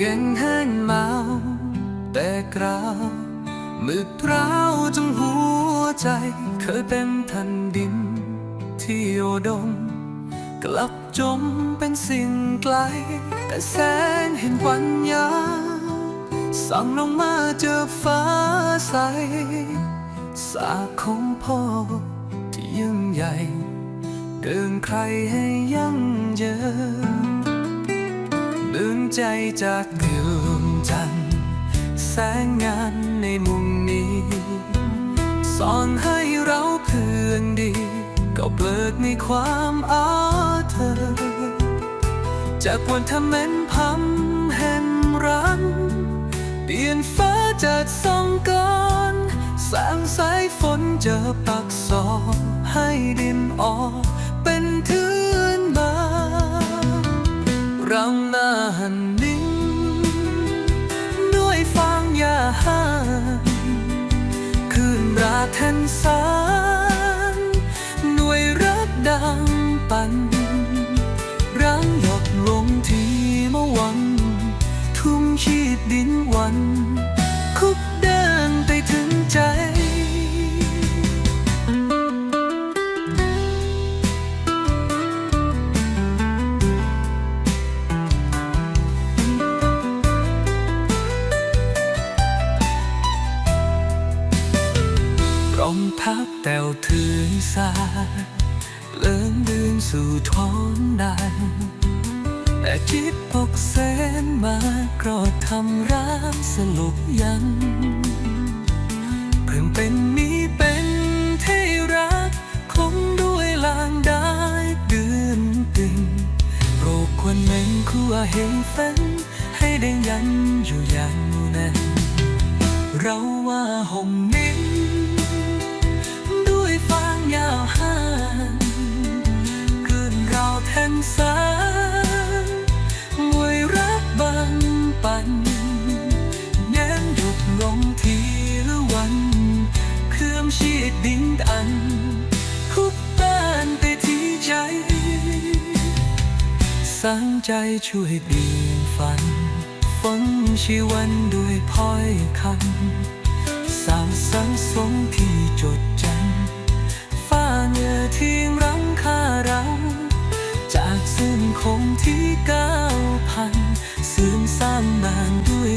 แห้งมาแต่กราวมืดร้าวจนหัวใจ เคยเป็นแผ่นดิน ที่โอดม กลับจมเป็นสิ่งไกล แต่แสงเห็นปัญญาสั่งลงมาเจอฟ้าใส สาของพ่อที่ยิ่งใหญ่เกินใครให้ยั่งเยิน ดึงใจจากดวงจันทร์แสงงานในมุมนี้ สอนให้เราเพื่อนดี ก็เปิดในความอาเธอ จากวันทำเม้นพัมแห่งรันเปลี่ยนฟ้าจากสองก้อนแสงสายฝนเจอปักซอกให้ดินออกเป็น รำนาหันนิ่งด้วยฟางยาหางคืนราแทนสารหน่วยรักดังปันรังหยดลงที่เมื่อวัน ทุ่มชีดดินวันคุก แต้วถือสายเลื่อนดืนสู่ท้องดันแต่จิตปกเสนมาก็ทำร้างสลบยัง เพิ่งเป็นนี้เป็นที่รักคงด้วยลางได้เดือนตึงโรคควรเม่นคู่เห็นฝันให้ได้ยันอยู่อย่างนั้นเราว่าหงนิ้ สร้างใจช่วยเปลี่ยนฝันฝังชีวันด้วยพ้อยคำสร้างสรรค์สมที่จดจำฝ้าเหนือทิ้งรังคาเราจากซึ่งคงที่เก้าพันสื่นสร้างนานด้วย